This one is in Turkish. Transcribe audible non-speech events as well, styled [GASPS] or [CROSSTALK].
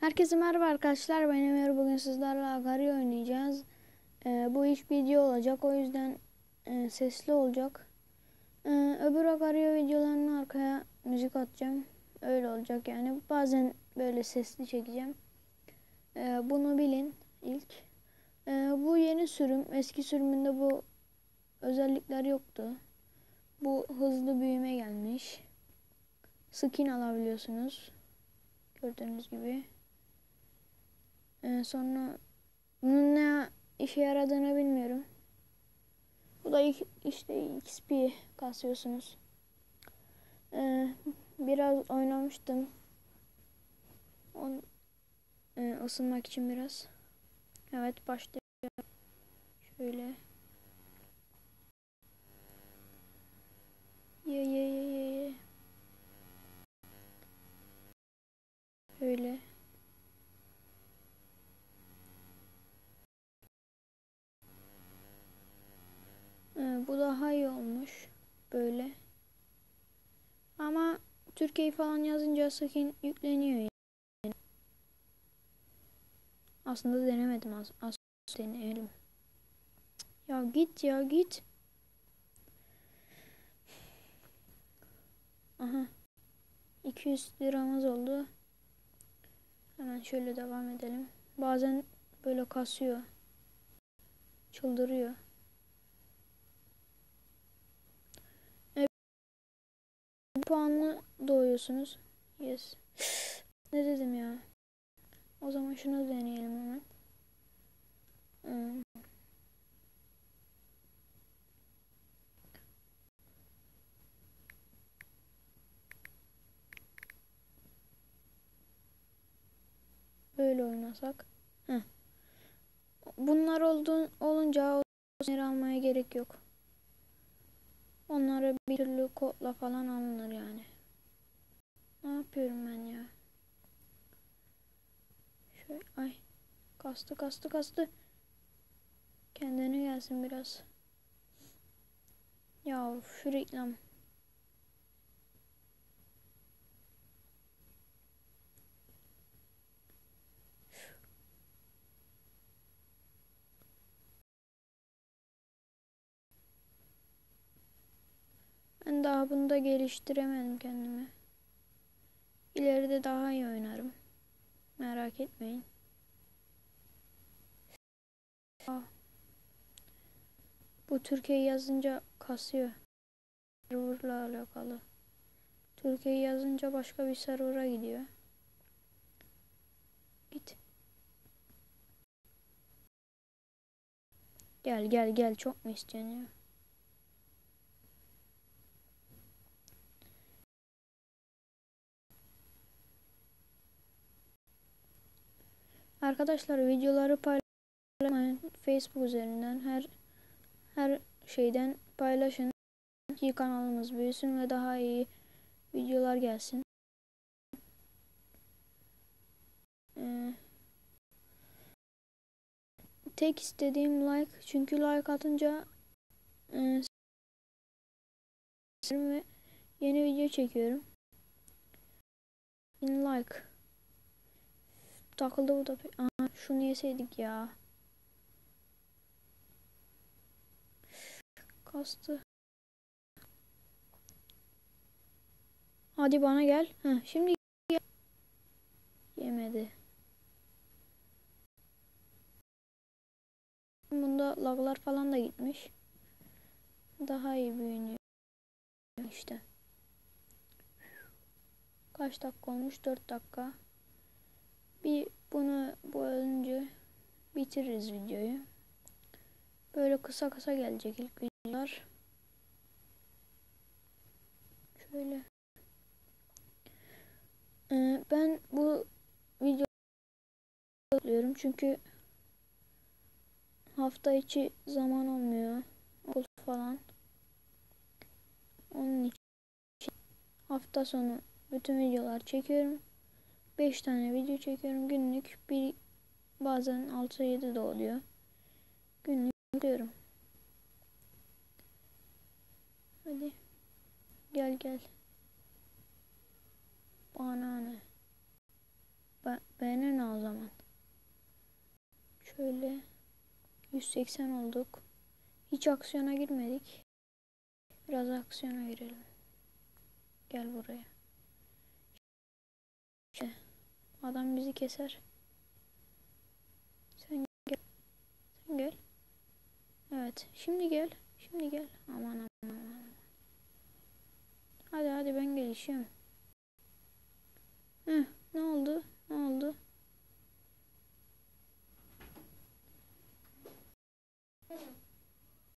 Herkese merhaba arkadaşlar. Ben Ömer. Bugün sizlerle Agari oynayacağız. Ee, bu iş video olacak. O yüzden e, sesli olacak. Ee, öbür Agario videolarının arkaya müzik atacağım. Öyle olacak yani. Bazen böyle sesli çekeceğim. Ee, bunu bilin ilk. Ee, bu yeni sürüm. Eski sürümünde bu özellikler yoktu. Bu hızlı büyüme gelmiş. Skin alabiliyorsunuz. Gördüğünüz gibi. Ee, sonra bunun ne işe yaradığını bilmiyorum. Bu da işte XP kasıyorsunuz. Ee, biraz oynamıştım. On, e, ısınmak için biraz. Evet başlayalım. Şöyle. Ye ye ye ye ye. Şöyle. Ee, bu daha iyi olmuş. Böyle. Ama Türkiye falan yazınca skin yükleniyor yani. Aslında denemedim az, az deneyelim. Ya git ya git. Aha. 200 liramız oldu. Hemen şöyle devam edelim. Bazen böyle kasıyor. Çıldırıyor. puanlı doğuyorsunuz. Yes. [GASPS] ne dedim ya? O zaman şunu deneyelim hemen. Hmm. Böyle oynasak. Heh. Bunlar olduğun, olunca o almaya gerek yok. Onlara bir türlü kodla falan alınır yani. Ne yapıyorum ben ya? Şöyle ay kastı kastı kastı. Kendine gelsin biraz. Ya şu reklam. Ben daha bunu da geliştiremedim kendimi. İleride daha iyi oynarım. Merak etmeyin. Bu Türkiye yazınca kasıyor. Serverla alakalı. Türkiye yazınca başka bir server'a gidiyor. Git. Gel gel gel çok mu istiyorsun? Arkadaşlar videoları paylaşmayın. Facebook üzerinden her her şeyden paylaşın. Ki kanalımız büyüsün ve daha iyi videolar gelsin. Ee, tek istediğim like çünkü like atınca e, ve yeni video çekiyorum. In like takıldı bu da. Aa, şunu yeseydik ya. Kastı. Hadi bana gel. Heh, şimdi gel. Yemedi. Bunda laglar falan da gitmiş. Daha iyi büyünüyor. işte. Kaç dakika olmuş? 4 dakika. Bir bunu bu ölünce bitiririz videoyu. Böyle kısa kısa gelecek ilk videolar. Şöyle. Ee, ben bu video alıyorum çünkü hafta içi zaman olmuyor. Okul falan. Onun için hafta sonu bütün videolar çekiyorum. 5 tane video çekiyorum günlük. Bir Bazen 6-7 de oluyor. Günlük diyorum. Hadi. Gel gel. Bana ne? Bana ne o zaman? Şöyle 180 olduk. Hiç aksiyona girmedik. Biraz aksiyona girelim. Gel buraya. İşte adam bizi keser. Sen gel. Sen gel. Evet. Şimdi gel. Şimdi gel. Aman aman aman. Hadi hadi ben gelişiyorum. Heh, ne oldu?